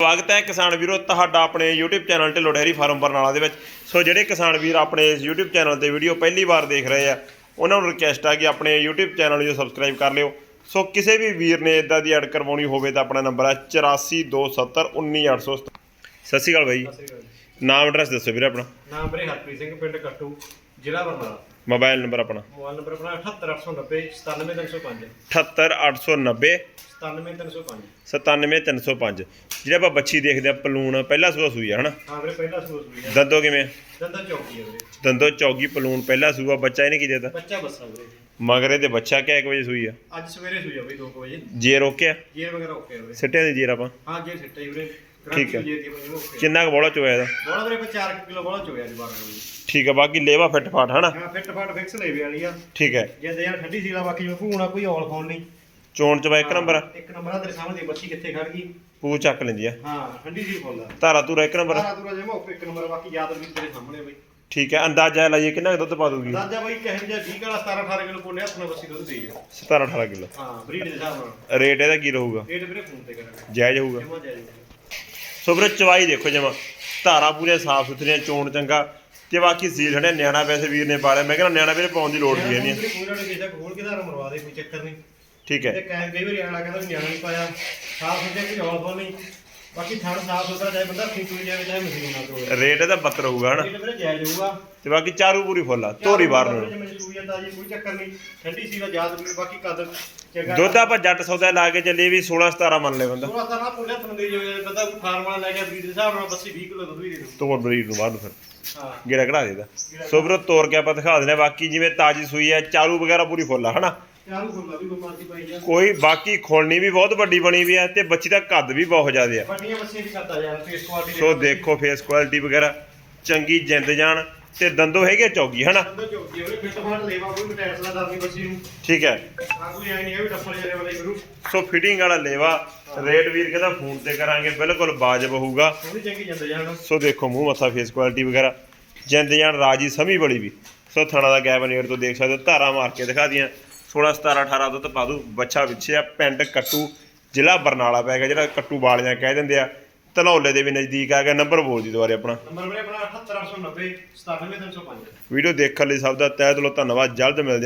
ਸਵਾਗਤ ਹੈ ਕਿਸਾਨ ਵੀਰੋ ਤੁਹਾਡਾ ਆਪਣੇ YouTube channel Dhillon dairy farm Barnala ਦੇ ਵਿੱਚ। ਸੋ ਜਿਹੜੇ ਕਿਸਾਨ ਵੀਰ ਆਪਣੇ ਇਸ YouTube ਚੈਨਲ ਤੇ ਵੀਡੀਓ ਪਹਿਲੀ ਵਾਰ ਦੇਖ ਰਹੇ ਆ ਉਹਨਾਂ ਨੂੰ ਰਿਕਵੈਸਟ ਆ ਕਿ ਆਪਣੇ YouTube ਚੈਨਲ ਨੂੰ ਸਬਸਕ੍ਰਾਈਬ ਕਰ ਲਿਓ। ਸੋ ਕਿਸੇ ਵੀ ਵੀਰ ਨੇ ਇਦਾਂ ਦੀ ਐਡ ਕਰਵਾਉਣੀ ਹੋਵੇ ਤਾਂ ਆਪਣਾ ਨੰਬਰ ਹੈ 8427191800 ਸਤਿ ਸ਼੍ਰੀ ਅਕਾਲ ਬਾਈ। ਨਾਮ ਐਡਰੈਸ ਦੱਸੋ ਵੀਰੇ ਆਪਣਾ। ਨਾਮ ਵੀਰੇ ਹਰਪ੍ਰੀਤ ਸਿੰਘ ਪਿੰਡ ਕੱਟੂ। ਜ਼ਿਲ੍ਹਾ ਬਰਨਾਲਾ ਮੋਬਾਈਲ ਨੰਬਰ ਆਪਣਾ। ਮੋਬਾਈਲ ਨੰਬਰ ਆਪਣਾ 78890 97305 78890 97305 97305 ਜਿਹੜੇ ਆਪਾਂ ਬੱਚੀ ਦੇਖਦੇ ਆ ਪਲੂਣ ਪਹਿਲਾ ਸੂਆ ਸੂਈ ਆ ਹਨਾ? ਹਾਂ ਵੀਰੇ ਪਹਿਲਾ ਸੂਆ ਸੂਈ ਆ। ਦੰਦੋ ਕਿਵੇਂ? ਦੰਦਾ ਚੌਕੀ ਆ ਵੀਰੇ। ਦੰਦੋ ਚੌਗੀ ਪਲੂਣ ਪਹਿਲਾ ਸੂਆ ਬੱਚਾ ਇਹਨੇ ਕੀ ਦੇਤਾ ਬੱਚਾ ਬੱਸਾ ਵੀਰੇ। ਮਗਰੇ ਤੇ ਬੱਚਾ ਕਿਆ ਇੱਕ ਵਜੇ ਸੂਈ ਆ? ਅੱਜ ਸਵੇਰੇ ਸੂਈ ਆ ਵੀਰੇ 2 ਵਜੇ। ਜੇ ਰੋਕਿਆ ਜੀਰ ਵਗੈਰਾ ਓਕੇ ਆ ਵੀਰੇ। ਸਿੱਟਿਆਂ ਦੀ ਜੇਰ ਆਪਾਂ? ਹਾਂ ਜੀਰ ਸਿੱਟਾ ਜੀ ਵੀਰੇ। ਠੀਕ ਹੈ। ਕਿੰਨਾ ਕੁ ਬੋਲਾ ਚੋਇਆ ਇਹਦਾ? ਬੋਲਾ ਵੀਰੇ 4 ਕਿਲੋ ਬੋਲਾ ਚੋਇਆ ਜੀ 12 ਵਜੇ। ਠੀਕ ਹੈ ਬਾਕੀ ਲੇਵਾ ਫਿੱਟ ਫਾਟ ਹਨਾ? ਹਾਂ ਫਿੱਟ ਫਾਟ ਫਿਕਸ ਲੇਵੇ ਵਾਲੀ ਆ। ਠੀਕ ਹੈ। ਜੇ ਦੇ ਯਾਰ ਠੰਡੀ ਸੀਲਾ ਬਾਕੀ ਜਿਵੇਂ ਭੂਣਾ ਕੋਈ ਔਲ ਫੋਨ ਨਹੀਂ। ਚੋਣ ਚ ਬਾ ਇੱਕ ਨੰਬਰ? ਆ, ਇੱਕ ਨੰਬਰ ਆ ਤੇਰੇ ਸਾਹਮਣੇ ਬੱਚੀ ਕਿੱਥੇ ਖੜ ਗਈ? ਪੂ ਚੱਕ ਲੈਂਦੀ ਆ। ਹਾਂ ਠੰਡੀ ਸੀ ਫੁੱਲ ਧਾਰਾ ਧੂਰਾ ਇੱਕ ਨੰਬਰ? ਆ। ਸਾਰਾ ਦੂਰਾ ਜਿਵੇਂ ਓਕੇ ਇੱਕ ਨੰਬਰ ਬਾਕੀ ਯਾਦ ਵੀ ਤੇਰੇ ਸਾਹਮਣੇ ਬਈ। ਠੀਕ ਹੈ ਅੰਦਾਜ਼ਾ ਲਾਈਏ ਕਿੰਨਾ ਕੁ ਦੁੱਧ ਪਾ ਦੂਗੀ ਦਾਦਾ ਬਾਈ ਕਹੇ ਜਿਹਾ 20 ਵਾਲਾ 17 18 ਕਿਲੋ ਕੋਲੇ ਹੱਥ ਨਾਲ ਬੱਸੀ ਦੁੱਧ ਦੇਈ ਆ। 17 18 ਕਿਲੋ। ਹਾਂ ਬਰੀਡ ਦੇ ਹਿਸਾਬ ਨਾਲ। ਰੇਟ ਇਹਦਾ ਕੀ ਰਹੂਗਾ? ਰੇਟ ਵੀਰੇ ਫੋਨ ਤੇ ਕਰਾਂਗੇ। ਜਾਇਜ਼ ਹੋਊਗਾ। ਜਮਾ ਜਾਈ ਸੋ ਵੀਰੇ ਚਵਾਈ ਦੇਖੋ ਜਮਾ। ਧਾਰਾ ਪੂਰੀਆਂ ਸਾਫ਼ ਸੁਥਰੀਆਂ ਚੋਣ ਚੰਗਾ। ਤੇ ਬਾਕੀ ਸੀਲ ਹਣੇ ਨਿਆਣਾ ਵੈਸੇ ਵੀਰ ਨੇ ਪਾਲਿਆ। ਮੈਂ ਕਹਿੰਦਾ ਨਿਆਣਾ ਵੀਰੇ ਪਾਉਣ ਦੀ ਲੋੜ ਵੀ ਨਹੀਂ ਹੈ। ਕੋਈ ਨਾ ਕਿਸੇ ਕੋਲ ਕੇ ਧਾਰ ਮਰਵਾ ਦੇ ਕੋਈ ਚੱਕਰ ਨਹੀਂ ਠੀਕ ਤੇ ਹੈ ਕਹੇ ਕਈ ਵਾਰੀ ਆਣਾ ਕਹਿੰਦਾ ਨਿਆਣਾ ਨਹੀਂ ਪਾਇਆ। ਸਾਫ਼ ਸੁਥਰੇ ਕੋਈ ਫੋਨ ਨਹੀਂ ਬਾਕੀ ਥਣ ਸਾਫ਼ ਸੁਥਰਾ ਚਾਹੇ ਬੰਦਾ ਖਿੱਚੂ ਜਾਵੇ ਚਾਹੇ ਮਸ਼ੀਨ ਨਾਲ ਤੋੜੇ। ਰੇਟ ਇਹਦਾ 72 ਹੋਊਗਾ ਹਨਾ। ਰੇਟ ਵੀਰੇ ਜਾਇਜ਼ ਹੋਊਗਾ। ਤੇ ਬਾਕੀ ਚਾਰੂ ਪੂਰੀ ਫੁੱਲ ਆ ਧੋਰੀ ਬਾਹਰ ਨੂੰ। ਜਿਵੇਂ ਸੂਈ ਜਾਂਦਾ ਜੀ ਕੋਈ ਚੱਕਰ ਨਹੀਂ। ਠੰਡੀ ਸੀ ਦਾ ਯਾਦ ਵੀ ਬਾਕੀ ਕਦ ਚੰਗਾ ਦੁੱਧ ਆਪਾਂ ਜੱਟ ਸੌਦਾ ਲਾ ਕੇ ਚੱਲੇ ਵੀ 16 17 ਮੰਨ ਲੈ ਬੰਦਾ। ਥੋੜਾ ਤਾਂ ਨਾ ਪੁੱਲੇ ਤਨ ਦੇ ਜਿਵੇਂ ਬੰਦਾ ਫਾਰਮ ਵਾਲਾ ਲੈ ਗਿਆ ਬਰੀਡ ਦੇ ਹਿਸਾਬ ਨਾਲ ਬੱਸੀ 20 ਕਿਲੋ ਦੁੱਧ ਵੀ ਦੇ ਦੂ ਤੋੜ ਬਰੀਡ ਨੂੰ ਬਾਹਰ ਨੂੰ ਫਿਰ। ਹਾਂ। ਗੇੜਾ ਕਢਾ ਦੇਦਾ ਸੋ ਵੀਰੋ ਤੋੜ ਕੇ ਆਪਾਂ ਦਿਖਾ ਦਿੰਦੇ ਹਾਂ ਬਾਕੀ ਜਿਵੇਂ ਤਾਜੀ ਸੂਈ ਹੈ ਚਾਰੂ ਵਗੈਰਾ ਪੂਰੀ ਫੁੱਲ ਆ ਹਨਾ। ਚਾਰੂ ਖੁੱਲਾ ਵੀ ਬਿਮਾਰੀ ਪਾਈ ਜਾ ਕੋਈ ਬਾਕੀ ਖੋਲਣੀ ਵੀ ਬਹੁਤ ਵੱਡੀ ਬਣੀ ਵੀ ਹੈ ਤੇ ਬੱਚੀ ਦਾ ਕੱਦ ਵੀ ਬਹੁਤ ਜ਼ਿਆਦਾ ਆ। ਵੱਡੀਆਂ ਬੱਸੀਆਂ ਵੀ ਕਰਦਾ ਯਾਰ ਫੇਸ ਕੁਆਲਿਟੀ ਸੋ ਦੇਖੋ। ਫੇਸ ਕੁਆਲਿਟੀ ਵਗੈਰਾ ਚੰਗੀ ਜਿੰਦ ਜਾਨ ਤੇ ਦੰਦੋ ਹੈਗੇ ਚੌਗੀ ਹਨਾ? ਚੋਕੀ ਉਹਨੇ ਫਿੱਟ ਫਾਟ ਲੇਵਾ ਕੋਈ ਮਟੈਸ ਦਾ ਦਰਦੀ ਬੱਸੀ ਨੂੰ। ਠੀਕ ਹੈ। ਆ ਕੋਈ ਆਈ ਨਹੀਂ ਹੈ ਵੀ ਡੱਫਲ ਜਿਹੜੇ ਵਾਲੇ ਗੁਰੂ। ਸੋ ਫਿਟਿੰਗ ਵਾਲਾ ਲੇਵਾ ਰੇਟ ਵੀਰ ਕਹਿੰਦਾ ਫੋਨ ਤੇ ਕਰਾਂਗੇ ਬਿਲਕੁਲ ਵਾਜਬ ਹੋਊਗਾ। ਚੰਗੀ ਜਾਂਦੇ ਜਾਣ ਸੋ ਦੇਖੋ ਮੂੰਹ ਮੱਥਾ ਫੇਸ ਕੁਆਲਿਟੀ ਵਗੈਰਾ ਜਿੰਦ ਜਾਨ ਰਾਜੀ ਸਮੀ ਬੜੀ ਵੀ। ਸੋ ਥਣਾ ਦਾ ਗੈਪ ਨੇੜ ਤੋਂ ਦੇਖ ਸਕਦੇ ਹੋ ਧਾਰਾ ਮਾਰ ਕੇ ਦਿਖਾ ਦੀਆਂ। 16 17 18 ਦੁੱਧ ਪਾ ਦੂ ਬੱਚਾ ਵਿੱਚੇ ਆ ਪਿੰਡ ਕੱਟੂ ਜ਼ਿਲ੍ਹਾ ਬਰਨਾਲਾ ਪੈ ਗਿਆ ਜਿਹੜਾ ਕੱਟੂ ਵਾਲੀਆਂ ਕਹਿ ਦਿੰਦੇ ਆ ਧਨੌਲੇ ਦੇ ਵੀ ਨਜ਼ਦੀਕ ਆ ਗਿਆ ਨੰਬਰ ਬੋਲ ਦੀ ਦੁਬਾਰੇ ਆਪਣਾ। ਨੰਬਰ ਵੀਰੇ ਆਪਣਾ 78890 97305 ਵੀਡੀਓ ਦੇਖਣ ਲਈ ਸਭ ਦਾ ਤਹਿ ਦਿਲੋਂ ਧੰਨਵਾਦ ਜਲਦ ਮਿਲਦੇ